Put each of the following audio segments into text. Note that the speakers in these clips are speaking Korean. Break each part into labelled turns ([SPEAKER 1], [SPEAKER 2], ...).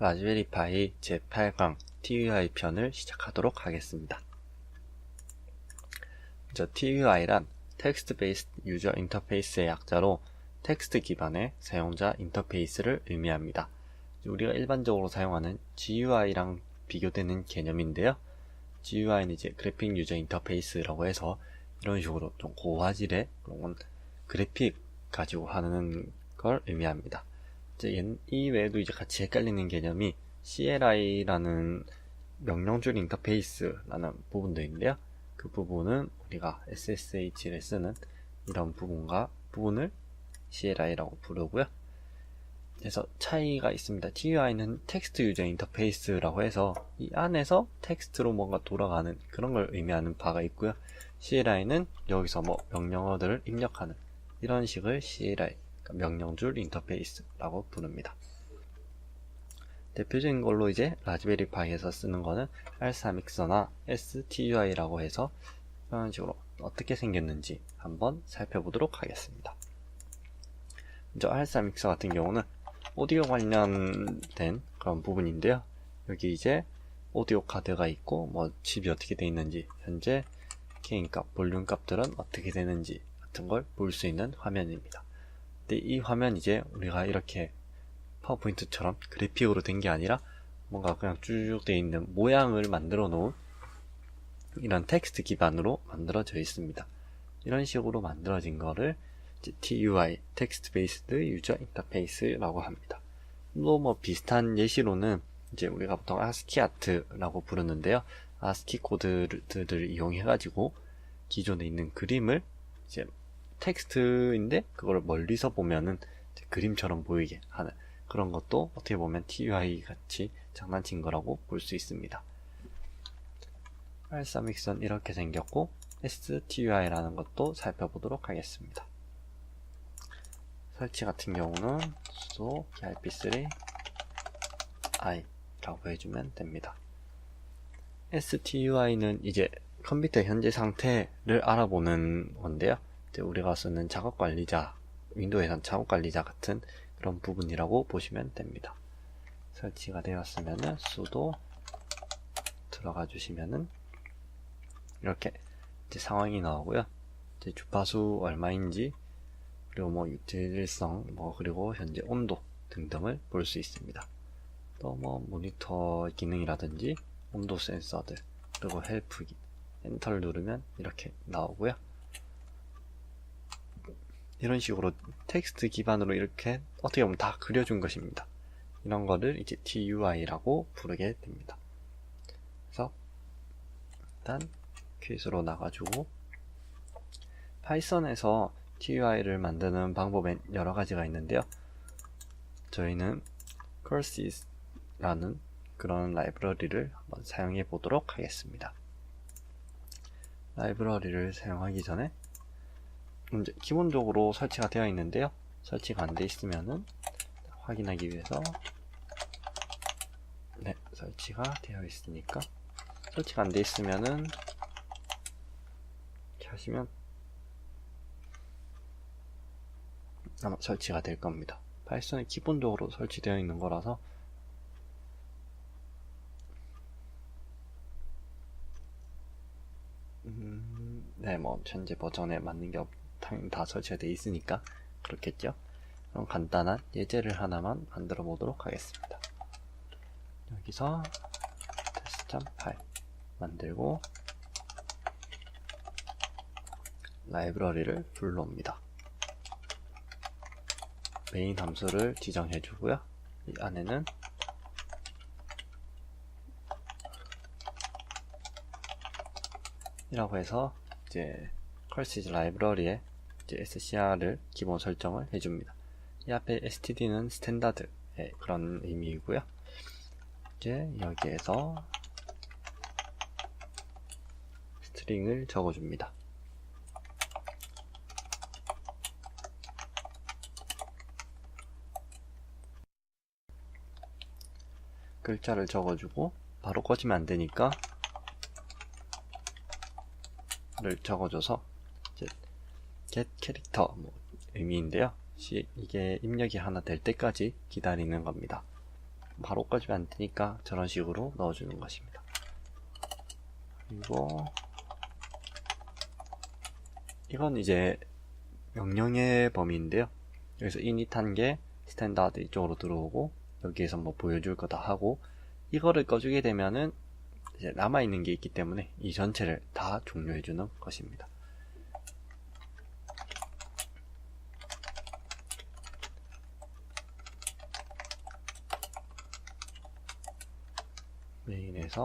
[SPEAKER 1] 라즈베리 파이 제8강 TUI 편을 시작하도록 하겠습니다. 저 TUI란 텍스트 베이스 유저 인터페이스의 약자로 텍스트 기반의 사용자 인터페이스를 의미합니다. 우리가 일반적으로 사용하는 GUI랑 비교되는 개념인데요. GUI는 이제 그래픽 유저 인터페이스라고 해서 이런 식으로 좀 고화질의 그런 그래픽 가지고 하는 걸 의미합니다. 이제 이 외에도 이제 같이 헷갈리는 개념이 CLI라는 명령줄 인터페이스라는 부분도 있는데요. 그 부분은 우리가 SSH를 쓰는 이런 부분과 부분을 CLI라고 부르고요. 그래서 차이가 있습니다. TUI는 텍스트 유저 인터페이스라고 해서 이 안에서 텍스트로 뭔가 돌아가는 그런 걸 의미하는 바가 있고요. CLI는 여기서 뭐 명령어들을 입력하는 이런 식을 CLI, 명령줄 인터페이스라고 부릅니다. 대표적인 걸로 이제 라즈베리 파이에서 쓰는 거는 알사 믹서나 STUI라고 해서 이런 식으로 어떻게 생겼는지 한번 살펴보도록 하겠습니다. 먼저 알사 믹서 같은 경우는 오디오 관련된 그런 부분인데요. 여기 이제 오디오 카드가 있고 뭐 칩이 어떻게 되어 있는지 현재 게인 값, 볼륨 값들은 어떻게 되는지 같은 걸 볼 수 있는 화면입니다. 근데 이 화면 이제 우리가 이렇게 파워포인트처럼 그래픽으로 된 게 아니라 뭔가 그냥 쭉 되어 있는 모양을 만들어 놓은 이런 텍스트 기반으로 만들어져 있습니다. 이런 식으로 만들어진 거를 TUI, 텍스트 베이스드 유저 인터페이스라고 합니다. 또 뭐 비슷한 예시로는 이제 우리가 보통 아스키 아트라고 부르는데요. 아스키 코드들을 이용해 가지고 기존에 있는 그림을 이제 텍스트인데 그걸 멀리서 보면은 그림처럼 보이게 하는 그런 것도 어떻게 보면 TUI 같이 장난친 거라고 볼 수 있습니다. 알사믹선 이렇게 생겼고 STUI라는 것도 살펴보도록 하겠습니다. 설치 같은 경우는 sudo grp3 i라고 해주면 됩니다. STUI는 이제 컴퓨터 현재 상태를 알아보는 건데요. 우리가 쓰는 작업 관리자, 윈도우에선 작업 관리자 같은 그런 부분이라고 보시면 됩니다. 설치가 되었으면은 sudo 들어가 주시면은 이렇게 상황이 나오고요. 주파수 얼마인지 그리고 뭐 유틸성 뭐 그리고 현재 온도 등등을 볼 수 있습니다. 또 뭐 모니터 기능이라든지 온도 센서들 그리고 헬프 엔터를 누르면 이렇게 나오고요. 이런 식으로 텍스트 기반으로 이렇게 어떻게 보면 다 그려준 것입니다. 이런 거를 이제 TUI라고 부르게 됩니다. 그래서 일단 퀴즈로 나가지고 파이썬에서 TUI를 만드는 방법엔 여러 가지가 있는데요. 저희는 Curses라는 그런 라이브러리를 한번 사용해 보도록 하겠습니다. 라이브러리를 사용하기 전에 이제 기본적으로 설치가 되어 있는데요. 설치가 안 되어 있으면은 확인하기 위해서 네 설치가 되어 있으니까 설치가 안 되어 있으면은 이렇게 하시면 아마 설치가 될 겁니다. 파이썬에 기본적으로 설치되어 있는 거라서 음, 네, 뭐 현재 버전에 맞는 게 없, 당연히 다 설치가 되어 있으니까 그렇겠죠. 그럼 간단한 예제를 하나만 만들어 보도록 하겠습니다. 여기서 테스트 파일 만들고 라이브러리를 불러옵니다. 메인 함수를 지정해 주고요. 이 안에는 이라고 해서 이제 컬시즈 라이브러리에 이제 SCR을 기본 설정을 해줍니다. 이 앞에 std는 스탠다드의 그런 의미이고요. 이제 여기에서 스트링을 적어줍니다. 글자를 적어주고 바로 꺼지면 안 되니까 를 적어줘서 get 캐릭터 뭐 의미인데요. 이게 입력이 하나 될 때까지 기다리는 겁니다. 바로 꺼지면 안 되니까 저런 식으로 넣어주는 것입니다. 그리고 이건 이제 명령의 범위인데요. 여기서 init 게 스탠다드 이쪽으로 들어오고 여기에서 뭐 보여줄 거다 하고 이거를 꺼주게 되면은 이제 남아있는 게 있기 때문에 이 전체를 다 종료해주는 것입니다. 메인에서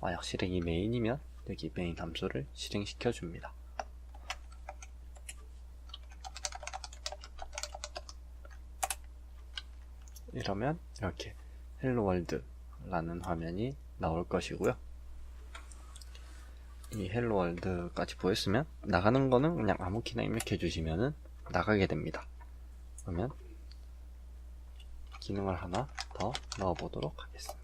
[SPEAKER 1] 만약 실행이 메인이면 여기 메인 함수를 실행시켜 줍니다. 이러면 이렇게 헬로 월드라는 화면이 나올 것이고요. 이 헬로 월드까지 보였으면 나가는 거는 그냥 아무 키나 입력해 주시면은 나가게 됩니다. 그러면 기능을 하나 더 넣어 보도록 하겠습니다.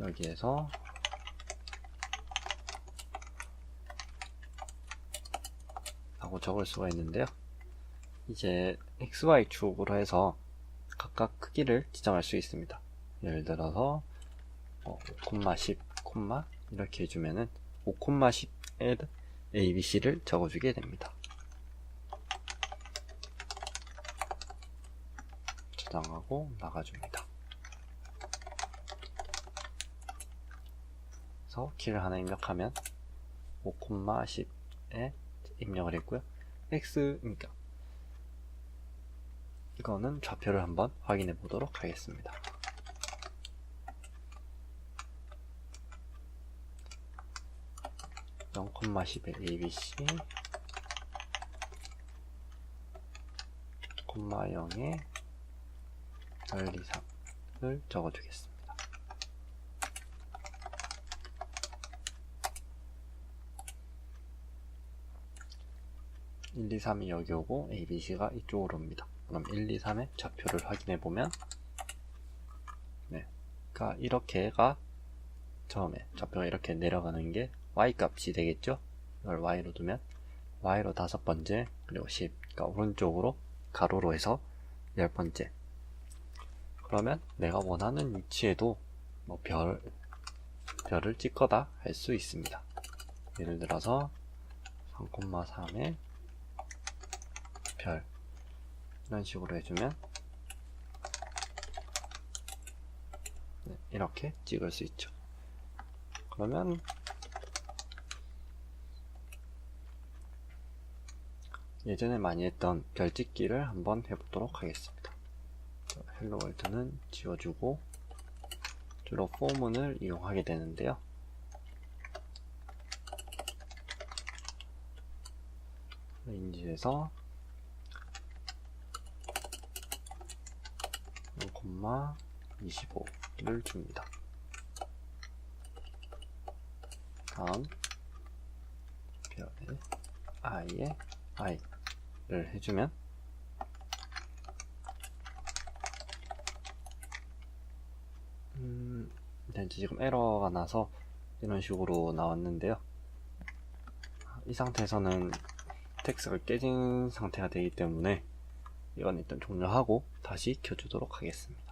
[SPEAKER 1] 여기에서 하고 적을 수가 있는데요. 이제 XY축으로 해서 각각 크기를 지정할 수 있습니다. 예를 들어서 뭐 5,10, 이렇게 해주면은 5,10에 ABC를 적어주게 됩니다. 저장하고 나가줍니다. 그래서 키를 하나 입력하면 5,10에 입력을 했고요. X, 그러니까 이거는 좌표를 한번 확인해 보도록 하겠습니다. (0, 10의 ABC) 콤마 0에 1, 2, 3을 적어주겠습니다. 2, 3이 여기 오고 ABC가 이쪽으로 옵니다. 그럼 1, 2, 3의 좌표를 확인해 보면 네, 그러니까 이렇게가 처음에 좌표가 이렇게 내려가는 게 y 값이 되겠죠? 이걸 y로 두면 y로 다섯 번째 그리고 10 그러니까 오른쪽으로 가로로 해서 열 번째 그러면 내가 원하는 위치에도 뭐 별, 별을 찍거다 할수 있습니다. 예를 들어서 3,3에 별 이런 식으로 해주면 네, 이렇게 찍을 수 있죠. 그러면 예전에 많이 했던 별 찍기를 한번 해보도록 하겠습니다. 헬로 월드는 지워주고 주로 포문을 이용하게 되는데요. 인지에서 0,25를 줍니다. 다음 별의 i에 i를 해주면 음, 이제 지금 에러가 나서 이런 식으로 나왔는데요. 이 상태에서는 텍스가 깨진 상태가 되기 때문에 이건 일단 종료하고 다시 켜주도록 하겠습니다.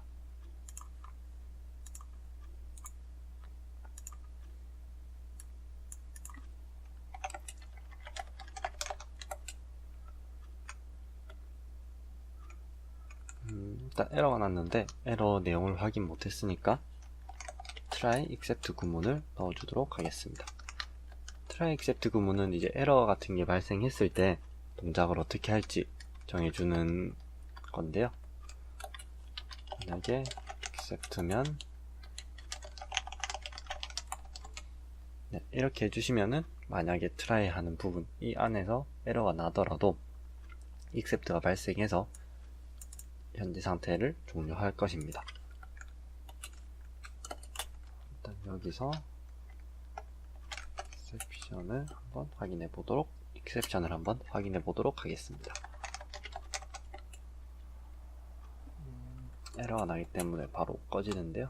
[SPEAKER 1] 음, 일단 에러가 났는데 에러 내용을 확인 못했으니까 try except 구문을 넣어주도록 하겠습니다. try except 구문은 이제 에러 같은 게 발생했을 때 동작을 어떻게 할지 정해주는 건데요. 만약에 accept면 네, 이렇게 해주시면은 만약에 try 하는 부분 이 안에서 에러가 나더라도 accept가 발생해서 현재 상태를 종료할 것입니다. 일단 여기서 exception을 한번 확인해 보도록 exception을 한번 확인해 보도록 하겠습니다. 에러가 나기 때문에 바로 꺼지는데요.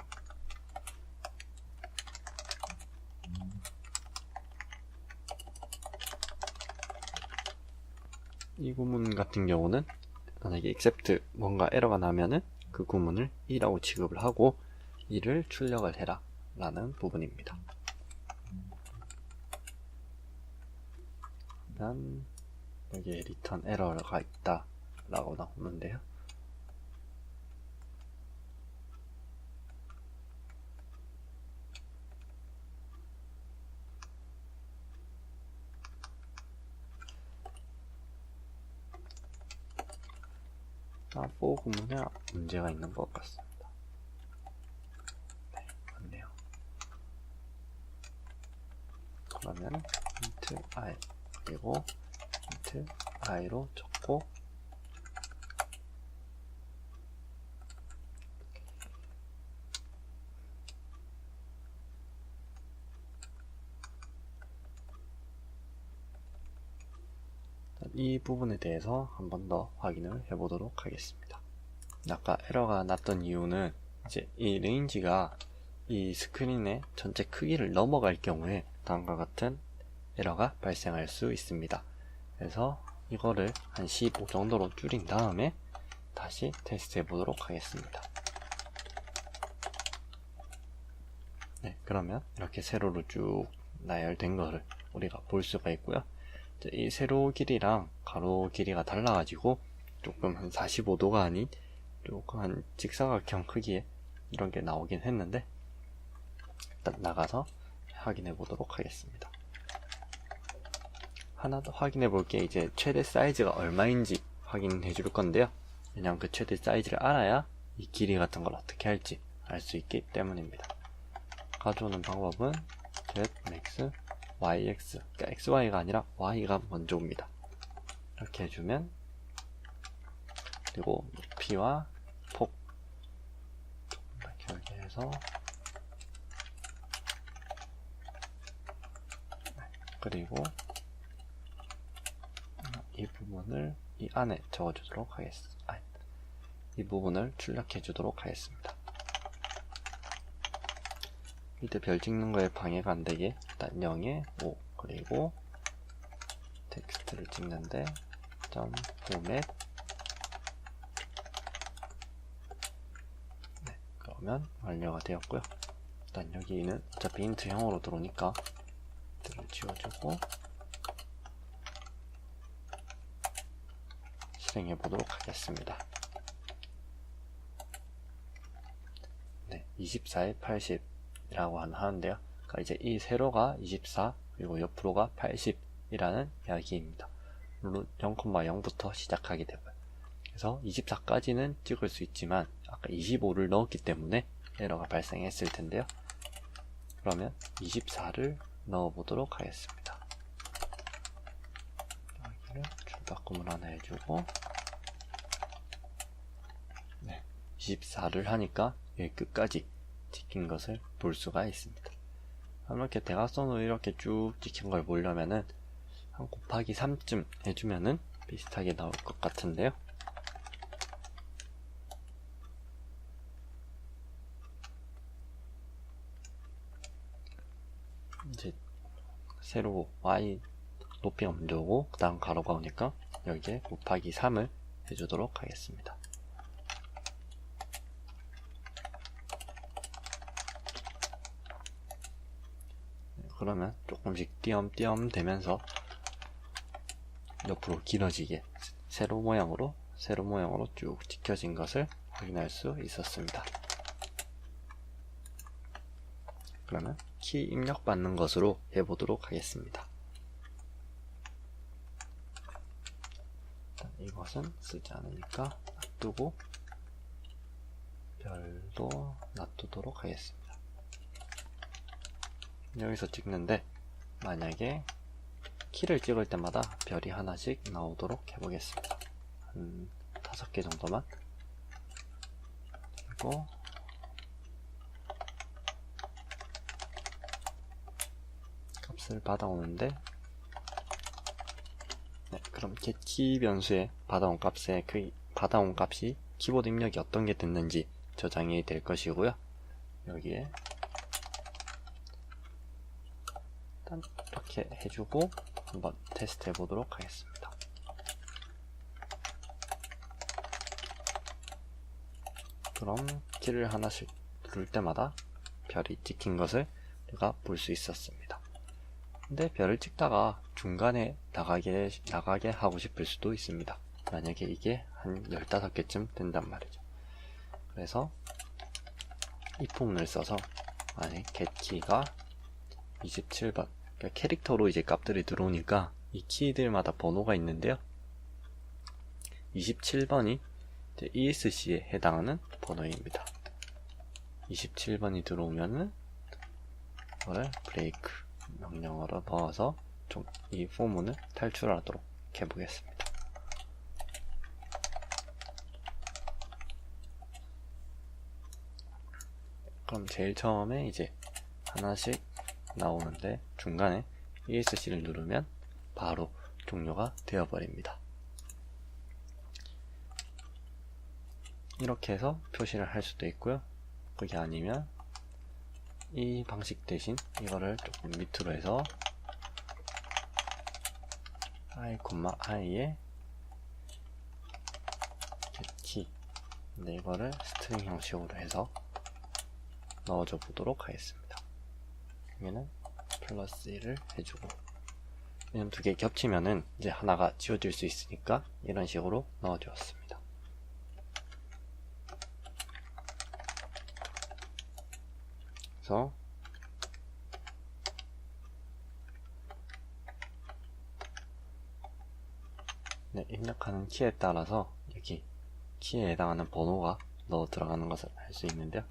[SPEAKER 1] 이 구문 같은 경우는 만약에 accept 뭔가 에러가 나면은 그 구문을 이라고 취급을 하고 이를 출력을 해라 라는 부분입니다. 일단 여기에 return 에러가 있다 라고 나오는데요. 아, for 구문에 문제가 있는 것 같습니다. 네, 맞네요. 그러면 int i 그리고 int i로 적고 이 부분에 대해서 한 번 더 확인을 해 보도록 하겠습니다. 아까 에러가 났던 이유는 이제 이 레인지가 이 스크린의 전체 크기를 넘어갈 경우에 다음과 같은 에러가 발생할 수 있습니다. 그래서 이거를 한 15 정도로 줄인 다음에 다시 테스트 해 보도록 하겠습니다. 네, 그러면 이렇게 세로로 쭉 나열된 거를 우리가 볼 수가 있고요. 이 세로 길이랑 가로 길이가 달라가지고 조금 한 45도가 아닌 조금 한 직사각형 크기의 이런 게 나오긴 했는데 일단 나가서 확인해 보도록 하겠습니다. 하나 더 확인해 볼 게 이제 최대 사이즈가 얼마인지 확인해 줄 건데요. 왜냐하면 그 최대 사이즈를 알아야 이 길이 같은 걸 어떻게 할지 알 수 있기 때문입니다. 가져오는 방법은 z max yx 그러니까 xy가 아니라 y가 먼저 옵니다. 이렇게 해주면 그리고 높이와 폭 이렇게 해서 그리고 이 부분을 이 안에 적어주도록 하겠습니다. 아, 이 부분을 출력해 주도록 하겠습니다. 밑에 별 찍는 거에 방해가 안 되게 일단 0에 5 그리고 텍스트를 찍는데 점 포맷 네, 그러면 완료가 되었고요. 일단 여기는 어차피 인트형으로 들어오니까 들을 지워주고 실행해 보도록 하겠습니다. 네, 24에 80 이라고 하는데요. 그러니까 이제 이 세로가 24 그리고 옆으로가 80이라는 이야기입니다. 물론 0,0부터 시작하게 되고요. 그래서 24까지는 찍을 수 있지만 아까 25를 넣었기 때문에 에러가 발생했을 텐데요. 그러면 24를 넣어 보도록 하겠습니다. 여기를 출바꿈을 하나 해주고 네, 24를 하니까 여기 끝까지 찍힌 것을 볼 수가 있습니다. 이렇게 대각선으로 이렇게 쭉 찍힌 걸 보려면은 한 곱하기 3쯤 해주면은 비슷하게 나올 것 같은데요. 이제 세로 y 높이가 먼저 오고 그 다음 가로가 오니까 여기에 곱하기 3을 해주도록 하겠습니다. 그러면 조금씩 띄엄띄엄 되면서 옆으로 길어지게 세로 모양으로 세로 모양으로 쭉 찍혀진 것을 확인할 수 있었습니다. 그러면 키 입력 받는 것으로 해보도록 하겠습니다. 이것은 쓰지 않으니까 놔두고 별도 놔두도록 하겠습니다. 여기서 찍는데 만약에 키를 찍을 때마다 별이 하나씩 나오도록 해보겠습니다. 한 다섯 개 정도만 그리고 값을 받아오는데 네, 그럼 getKey 변수에 받아온 값의 그 받아온 값이 키보드 입력이 어떤 게 됐는지 저장이 될 것이고요. 여기에 일단 이렇게 해주고 한번 테스트 해보도록 하겠습니다. 그럼 키를 하나씩 누를 때마다 별이 찍힌 것을 내가 볼 수 있었습니다. 근데 별을 찍다가 중간에 나가게, 나가게 하고 싶을 수도 있습니다. 만약에 이게 한 15개쯤 된단 말이죠. 그래서 이 폼을 써서 만약 겟키가 27번 캐릭터로 이제 값들이 들어오니까 이 키들마다 번호가 있는데요. 27번이 ESC에 해당하는 번호입니다. 27번이 들어오면은 이걸 브레이크 명령어로 넣어서 좀 이 포문을 탈출하도록 해보겠습니다. 그럼 제일 처음에 이제 하나씩 나오는데 중간에 ESC를 누르면 바로 종료가 되어버립니다. 이렇게 해서 표시를 할 수도 있고요. 그게 아니면 이 방식 대신 이거를 조금 밑으로 해서 i, i에 근데 이거를 스트링 형식으로 해서 넣어줘 보도록 하겠습니다. 여기는 플러스 1을 해주고 왜냐면 두 개 겹치면은 이제 하나가 지워질 수 있으니까 이런 식으로 넣어주었습니다. 그래서 네, 입력하는 키에 따라서 여기 키에 해당하는 번호가 넣어 들어가는 것을 알 수 있는데요.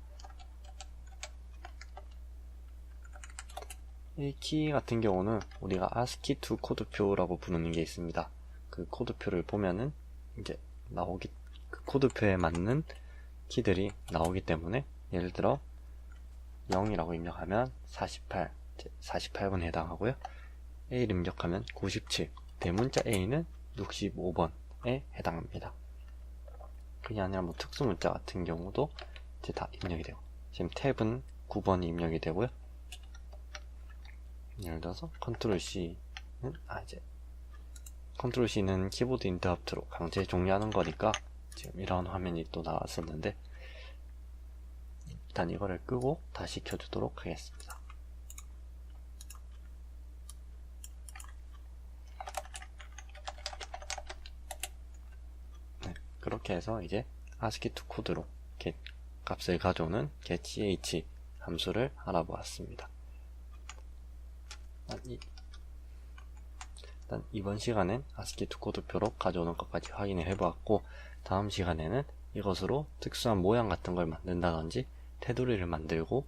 [SPEAKER 1] 이 키 같은 경우는 우리가 ASCII2 코드표라고 부르는 게 있습니다. 그 코드표를 보면은 이제 나오기 그 코드표에 맞는 키들이 나오기 때문에 예를 들어 0이라고 입력하면 48, 48번에 해당하고요. A를 입력하면 97, 대문자 A는 65번에 해당합니다. 그게 아니라 뭐 특수문자 같은 경우도 이제 다 입력이 되고 지금 탭은 9번이 입력이 되고요. 들어서 컨트롤 C는 아 이제 컨트롤 C는 키보드 인터럽트로 강제 종료하는 거니까 지금 이런 화면이 또 나왔었는데 일단 이거를 끄고 다시 켜주도록 하겠습니다. 네, 그렇게 해서 이제 ASCII2 코드로 값을 가져오는 getch 함수를 알아보았습니다. 일단 이번 시간엔 ASCII2 코드표로 가져오는 것까지 확인을 해보았고 다음 시간에는 이것으로 특수한 모양 같은 걸 만든다든지 테두리를 만들고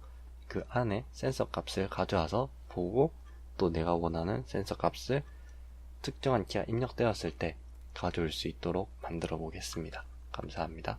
[SPEAKER 1] 그 안에 센서 값을 가져와서 보고 또 내가 원하는 센서 값을 특정한 키가 입력되었을 때 가져올 수 있도록 만들어 보겠습니다. 감사합니다.